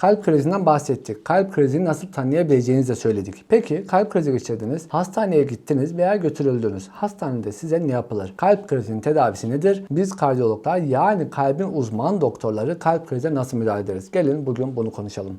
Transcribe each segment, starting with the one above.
Kalp krizinden bahsettik. Kalp krizini nasıl tanıyabileceğinizi de söyledik. Peki kalp krizi geçirdiniz, hastaneye gittiniz veya götürüldünüz. Hastanede size ne yapılır? Kalp krizinin tedavisi nedir? Biz kardiyologlar yani kalbin uzman doktorları kalp krize nasıl müdahale ederiz? Gelin bugün bunu konuşalım.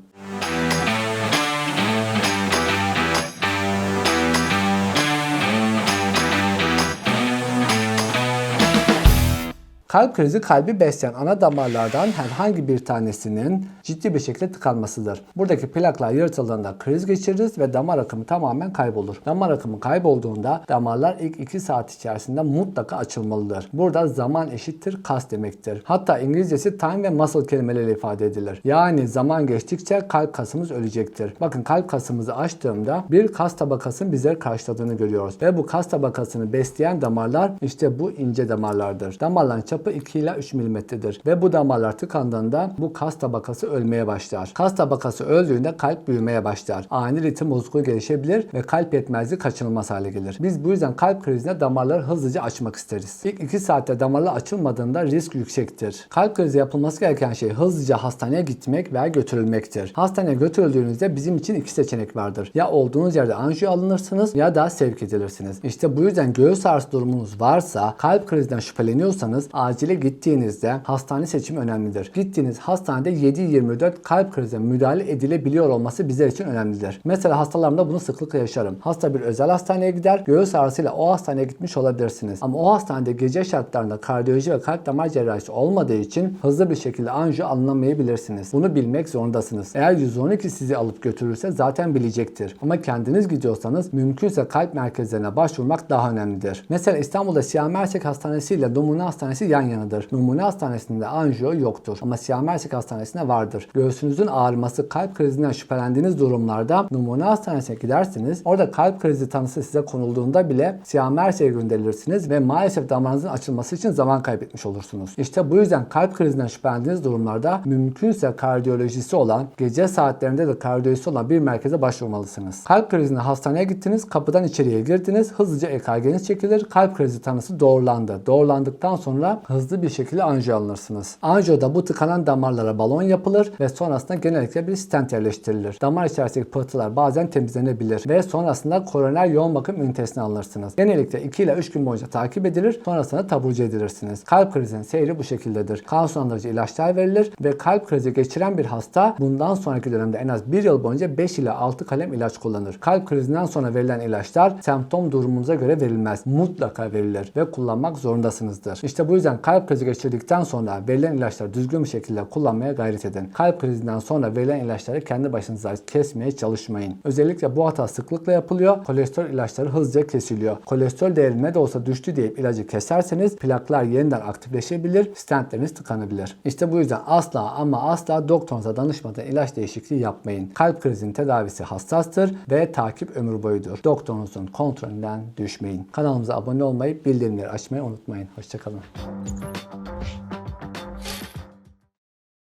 Kalp krizi kalbi besleyen ana damarlardan herhangi bir tanesinin ciddi bir şekilde tıkanmasıdır. Buradaki plaklar yırtıldığında kriz geçiririz ve damar akımı tamamen kaybolur. Damar akımı kaybolduğunda damarlar ilk 2 saat içerisinde mutlaka açılmalıdır. Burada zaman eşittir kas demektir. Hatta İngilizcesi time ve muscle kelimeleriyle ifade edilir. Yani zaman geçtikçe kalp kasımız ölecektir. Bakın kalp kasımızı açtığımda bir kas tabakasının bizleri karşıladığını görüyoruz. Ve bu kas tabakasını besleyen damarlar işte bu ince damarlardır. Damarların çapı 2 ile 3 milimetredir. Ve bu damarlar tıkandığında bu kas tabakası ölmeye başlar. Kas tabakası öldüğünde kalp büyümeye başlar. Ani ritim bozukluğu gelişebilir ve kalp yetmezliği kaçınılmaz hale gelir. Biz bu yüzden kalp krizinde damarları hızlıca açmak isteriz. İlk 2 saatte damarlar açılmadığında risk yüksektir. Kalp krizi yapılması gereken şey hızlıca hastaneye gitmek veya götürülmektir. Hastaneye götürüldüğünüzde bizim için iki seçenek vardır. Ya olduğunuz yerde anjiyo alınırsınız ya da sevk edilirsiniz. İşte bu yüzden göğüs ağrısı durumunuz varsa kalp krizinden şüpheleniyorsanız acile gittiğinizde hastane seçimi önemlidir. Gittiğiniz hastanede 7-24 kalp krizine müdahale edilebiliyor olması bizler için önemlidir. Mesela hastalarımda bunu sıklıkla yaşarım. Hasta bir özel hastaneye gider, göğüs ağrısıyla o hastaneye gitmiş olabilirsiniz. Ama o hastanede gece şartlarında kardiyoloji ve kalp damar cerrahisi olmadığı için hızlı bir şekilde anjiyo alınamayabilirsiniz. Bunu bilmek zorundasınız. Eğer 112 sizi alıp götürürse zaten bilecektir. Ama kendiniz gidiyorsanız mümkünse kalp merkezlerine başvurmak daha önemlidir. Mesela İstanbul'da Siyah Mersek Hastanesi ile Numune Hastanesi yan yanadır. Numune Hastanesi'nde anjiyo yoktur ama Siyah Mersek Hastanesi'nde vardır. Göğsünüzün ağrıması, kalp krizinden şüphelendiğiniz durumlarda Numune Hastanesi'ne gidersiniz. Orada kalp krizi tanısı size konulduğunda bile Siyah Mersek'e gönderilirsiniz ve maalesef damarınızın açılması için zaman kaybetmiş olursunuz. İşte bu yüzden kalp krizinden şüphelendiğiniz durumlarda mümkünse kardiyolojisi olan, gece saatlerinde de kardiyolojisi olan bir merkeze başvurmalısınız. Kalp krizinde hastaneye gittiniz, kapıdan içeriye girdiniz, hızlıca EKG'niz çekilir, kalp krizi tanısı doğrulandı. Doğrulandıktan sonra hızlı bir şekilde anjiyo alınırsınız. Anjiyoda bu tıkanan damarlara balon yapılır ve sonrasında genellikle bir stent yerleştirilir. Damar içerisindeki pıhtılar bazen temizlenebilir ve sonrasında koroner yoğun bakım ünitesine alınırsınız. Genellikle 2 ile 3 gün boyunca takip edilir, sonrasında taburcu edilirsiniz. Kalp krizinin seyri bu şekildedir. Kan sulandırıcı ilaçlar verilir ve kalp krizi geçiren bir hasta bundan sonraki dönemde en az 1 yıl boyunca 5 ile 6 kalem ilaç kullanır. Kalp krizinden sonra verilen ilaçlar semptom durumunuza göre verilmez. Mutlaka verilir ve kullanmak zorundasınızdır. İşte bu yüzden kalp krizi geçirdikten sonra verilen ilaçları düzgün bir şekilde kullanmaya gayret edin. Kalp krizinden sonra verilen ilaçları kendi başınıza kesmeye çalışmayın. Özellikle bu hata sıklıkla yapılıyor. Kolesterol ilaçları hızlıca kesiliyor. Kolesterol değeri ne de olsa düştü deyip ilacı keserseniz plaklar yeniden aktifleşebilir, stentleriniz tıkanabilir. İşte bu yüzden asla ama asla doktorunuza danışmadan ilaç değişikliği yapmayın. Kalp krizinin tedavisi hassastır ve takip ömür boyudur. Doktorunuzun kontrolünden düşmeyin. Kanalımıza abone olmayı, bildirimleri açmayı unutmayın. Hoşçakalın.